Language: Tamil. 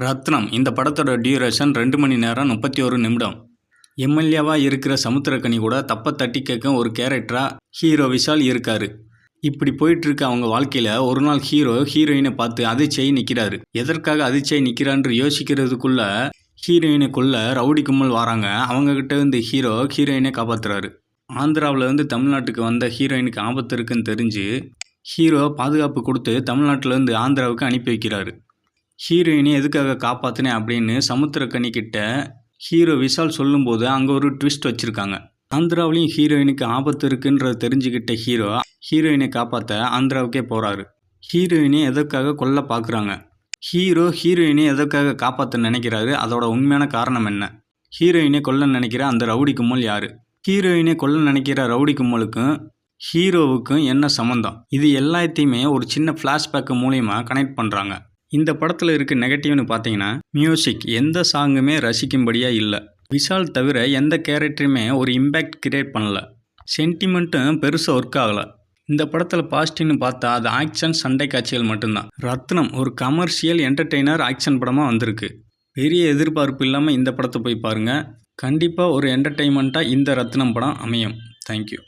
ரத்னம் இந்த படத்தோட டியூரேஷன் ரெண்டு மணி நேரம் முப்பத்தி ஒரு நிமிடம். எம்எல்ஏவாக இருக்கிற சமுத்திரக்கனி கூட தப்ப தட்டி கேட்க ஒரு கேரக்டராக ஹீரோ விஷால் இருக்காரு. இப்படி போயிட்டுருக்க அவங்க வாழ்க்கையில் ஒரு நாள் ஹீரோ ஹீரோயினை பார்த்து அதிர்ச்சியை நிற்கிறாரு எதற்காக அதிர்ச்சியை நிற்கிறான்னு யோசிக்கிறதுக்குள்ள ஹீரோயினுக்குள்ள ரவுடி கும்பல் வராங்க. அவங்கக்கிட்ட இருந்து ஹீரோ ஹீரோயினை காப்பாத்துறாரு. ஆந்திராவில் இருந்து தமிழ்நாட்டுக்கு வந்த ஹீரோயினுக்கு ஆபத்து இருக்குன்னு தெரிஞ்சு ஹீரோ பாதுகாப்பு கொடுத்து தமிழ்நாட்டிலேருந்து ஆந்திராவுக்கு அனுப்பி வைக்கிறாரு. ஹீரோயினை எதுக்காக காப்பாற்றினேன் அப்படின்னு சமுத்திரக்கனி கிட்ட ஹீரோ விஷால் சொல்லும்போது அங்கே ஒரு ட்விஸ்ட் வச்சுருக்காங்க. ஆந்திராவிலையும் ஹீரோயினுக்கு ஆபத்து இருக்குன்றத தெரிஞ்சுக்கிட்ட ஹீரோ ஹீரோயினை காப்பாற்ற ஆந்திராவுக்கே போகிறாரு ஹீரோயினை எதற்காக கொல்ல பார்க்குறாங்க ஹீரோ ஹீரோயினை எதற்காக காப்பாற்ற நினைக்கிறாரு? அதோட உண்மையான காரணம் என்ன? ஹீரோயினை கொல்ல நினைக்கிற அந்த ரவுடி கும்பல் யார்? ஹீரோயினை கொல்ல நினைக்கிற ரவுடி கும்பலுக்கும் ஹீரோவுக்கும் என்ன சம்மந்தம் இது எல்லாத்தையுமே ஒரு சின்ன ஃப்ளாஷ்பேக்கு மூலயமா கனெக்ட் பண்ணுறாங்க இந்த படத்தில் இருக்க நெகட்டிவ்னு பார்த்தீங்கன்னா மியூசிக் எந்த சாங்குமே ரசிக்கும்படியாக இல்லை. விஷால் தவிர எந்த கேரக்டருமே ஒரு இம்பேக்ட் கிரியேட் பண்ணல. சென்டிமெண்ட்டும் பெருசாக ஒர்க் ஆகலை. இந்த படத்தில் பாசிட்டிவ்னு பார்த்தா அது ஆக்ஷன் சண்டை காட்சிகள் மட்டும்தான். ரத்னம் ஒரு கமர்ஷியல் என்டர்டெய்னர் ஆக்ஷன் படமாக வந்திருக்கு. பெரிய எதிர்பார்ப்பு இல்லாமல் இந்த படத்தை போய் பாருங்கள் கண்டிப்பாக ஒரு என்டர்டெயின்மெண்ட்டாக இந்த ரத்னம் படம் அமையும். தேங்க்யூ